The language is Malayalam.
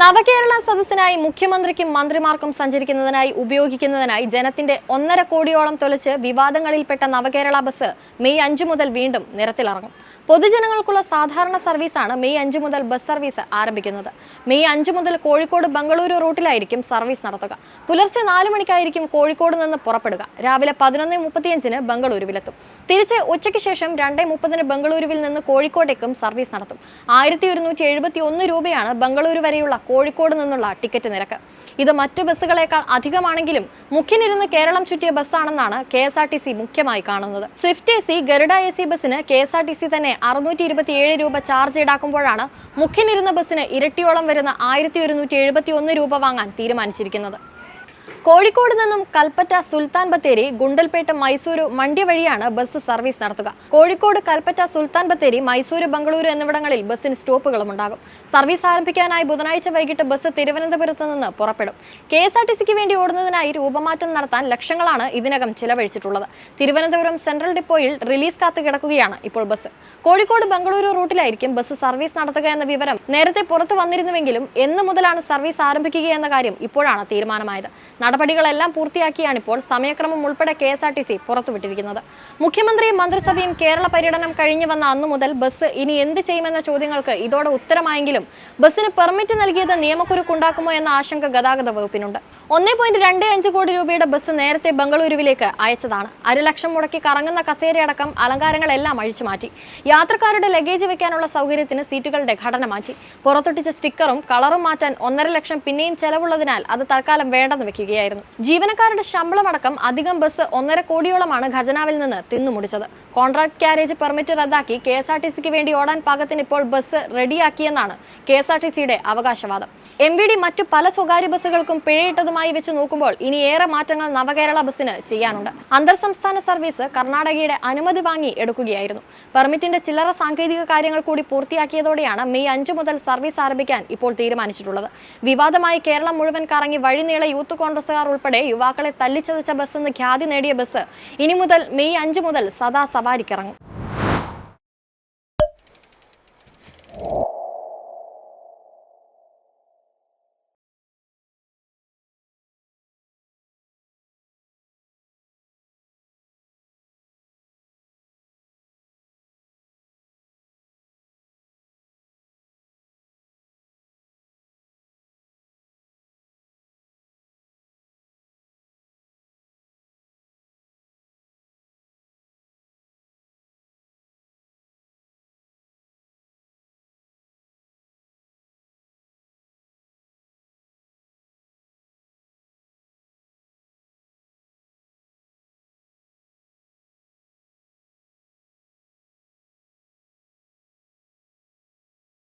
നവകേരള സദസ്സിനായി മുഖ്യമന്ത്രിക്കും മന്ത്രിമാർക്കും സഞ്ചരിക്കുന്നതിനായി ഉപയോഗിക്കുന്നതിനായി ജനത്തിന്റെ ഒന്നര കോടിയോളം തൊലച്ച് വിവാദങ്ങളിൽപ്പെട്ട നവകേരള ബസ് മെയ് അഞ്ചു മുതൽ വീണ്ടും നിരത്തിലിറങ്ങും. പൊതുജനങ്ങൾക്കുള്ള സാധാരണ സർവീസാണ് മെയ് അഞ്ചു മുതൽ ബസ് സർവീസ് ആരംഭിക്കുന്നത്. മെയ് അഞ്ചു മുതൽ കോഴിക്കോട് ബംഗളൂരു റൂട്ടിലായിരിക്കും സർവീസ് നടത്തുക. പുലർച്ചെ നാല് മണിക്കായിരിക്കും കോഴിക്കോട് നിന്ന് പുറപ്പെടുക. രാവിലെ പതിനൊന്ന് മുപ്പത്തിയഞ്ചിന് ബംഗളൂരുവിലെത്തും. തിരിച്ച് ഉച്ചയ്ക്ക് ശേഷം രണ്ടേ മുപ്പതിന് ബംഗളൂരുവിൽ നിന്ന് കോഴിക്കോട്ടേക്കും സർവീസ് നടത്തും. ആയിരത്തി രൂപയാണ് ബംഗളൂരു വരെയുള്ള കോഴിക്കോട് നിന്നുള്ള ടിക്കറ്റ് നിരക്ക്. ഇത് മറ്റു ബസ്സുകളേക്കാൾ അധികമാണെങ്കിലും മുഖ്യനിരുന്ന് കേരളം ചുറ്റിയ ബസ്സാണെന്നാണ് K S R T C മുഖ്യമായി കാണുന്നത്. Swift A C Garuda A C ബസ്സിന് K S R T C തന്നെ അറുന്നൂറ്റി ഇരുപത്തിയേഴ് രൂപ ചാർജ് ഈടാക്കുമ്പോഴാണ് മുഖ്യനിരുന്ന ബസ്സിന് ഇരട്ടിയോളം വരുന്ന ആയിരത്തി ഒരുന്നൂറ്റി എഴുപത്തി ഒന്ന് രൂപ വാങ്ങാൻ തീരുമാനിച്ചിരിക്കുന്നത്. കോഴിക്കോട് നിന്നും കൽപ്പറ്റ സുൽത്താൻ ബത്തേരി ഗുണ്ടൽപേട്ട മൈസൂരു മണ്ഡ്യ വഴിയാണ് ബസ് സർവീസ് നടത്തുക. കോഴിക്കോട് കൽപ്പറ്റ സുൽത്താൻ ബത്തേരി മൈസൂരു ബംഗളൂരു എന്നിവിടങ്ങളിൽ ബസ്സിന് സ്റ്റോപ്പുകളും ഉണ്ടാകും. സർവീസ് ആരംഭിക്കാനായി ബുധനാഴ്ച വൈകിട്ട് ബസ് തിരുവനന്തപുരത്ത് നിന്ന് പുറപ്പെടും. കെ എസ് ആർ ടി സിക്ക് വേണ്ടി ഓടുന്നതിനായി രൂപമാറ്റം നടത്താൻ ലക്ഷങ്ങളാണ് ഇതിനകം ചിലവഴിച്ചിട്ടുള്ളത്. തിരുവനന്തപുരം സെൻട്രൽ ഡിപ്പോയിൽ റിലീസ് കാത്ത് കിടക്കുകയാണ് ഇപ്പോൾ ബസ്. കോഴിക്കോട് ബംഗളൂരു റൂട്ടിലായിരിക്കും ബസ് സർവീസ് നടത്തുക എന്ന വിവരം നേരത്തെ പുറത്തു വന്നിരുന്നുവെങ്കിലും എന്ന് മുതലാണ് സർവീസ് ആരംഭിക്കുക എന്ന കാര്യം ഇപ്പോഴാണ് തീരുമാനമായത്. നടപടികളെല്ലാം പൂർത്തിയാക്കിയാണ് ഇപ്പോൾ സമയക്രമം ഉൾപ്പെടെ K S R T C പുറത്തുവിട്ടിരിക്കുന്നത്. മുഖ്യമന്ത്രിയും മന്ത്രിസഭയും കേരള പര്യടനം കഴിഞ്ഞു വന്ന അന്നു മുതൽ ബസ് ഇനി എന്ത് ചെയ്യുമെന്ന ചോദ്യങ്ങൾക്ക് ഇതോടെ ഉത്തരമായെങ്കിലും ബസ്സിന് പെർമിറ്റ് നൽകിയത് നിയമക്കുരുക്കുണ്ടാക്കുമോ എന്ന ആശങ്ക ഗതാഗത വകുപ്പിനുണ്ട്. ഒന്നേ പോയിന്റ് രണ്ട് അഞ്ച് കോടി രൂപയുടെ ബസ് നേരത്തെ ബംഗളൂരുവിലേക്ക് അയച്ചതാണ്. അരലക്ഷം മുടക്കി കറങ്ങുന്ന കസേരയടക്കം അലങ്കാരങ്ങളെല്ലാം അഴിച്ചു മാറ്റി. യാത്രക്കാരുടെ ലഗേജ് വെക്കാനുള്ള സൗകര്യത്തിന് സീറ്റുകളുടെ ഘടന മാറ്റി. പുറത്തൊട്ടിച്ച സ്റ്റിക്കറും കളറും മാറ്റാൻ ഒന്നര ലക്ഷം പിന്നെയും ചെലവുള്ളതിനാൽ അത് തൽക്കാലം വേണ്ടെന്ന് വെക്കുകയായിരുന്നു ജീവനക്കാരുടെ ശമ്പളമടക്കം അധികം ബസ് ഒന്നര കോടിയോളമാണ് ഖജനാവിൽ നിന്ന് തിന്നുമുടിച്ചത്. കോൺട്രാക്ട് ക്യാരേജ് പെർമിറ്റ് റദ്ദാക്കി കെ വേണ്ടി ഓടാൻ പാകത്തിന് ഇപ്പോൾ ബസ് റെഡിയാക്കിയെന്നാണ് കെ അവകാശവാദം. എം വി ഡി മറ്റു പല സ്വകാര്യ ബസ്സുകൾക്കും പിഴയിട്ടതുമായി വെച്ച് നോക്കുമ്പോൾ ഇനി ഏറെ മാറ്റങ്ങൾ നവകേരള ബസ്സിന് ചെയ്യാനുണ്ട്. അന്തർ സംസ്ഥാന സർവീസ് കർണാടകയുടെ അനുമതി വാങ്ങി എടുക്കുകയായിരുന്നു. പെർമിറ്റിന്റെ ചില്ലറ സാങ്കേതിക കാര്യങ്ങൾ കൂടി പൂർത്തിയാക്കിയതോടെയാണ് മെയ് അഞ്ചു മുതൽ സർവീസ് ആരംഭിക്കാൻ ഇപ്പോൾ തീരുമാനിച്ചിട്ടുള്ളത്. വിവാദമായി കേരളം മുഴുവൻ കറങ്ങി വഴിനീളെ യൂത്ത് കോൺഗ്രസുകാർ ഉൾപ്പെടെ യുവാക്കളെ തല്ലിച്ചതച്ച ബസ് എന്ന് ഖ്യാതി നേടിയ ബസ് ഇനി മുതൽ മെയ് അഞ്ചു മുതൽ സദാ സവാരിക്കിറങ്ങും.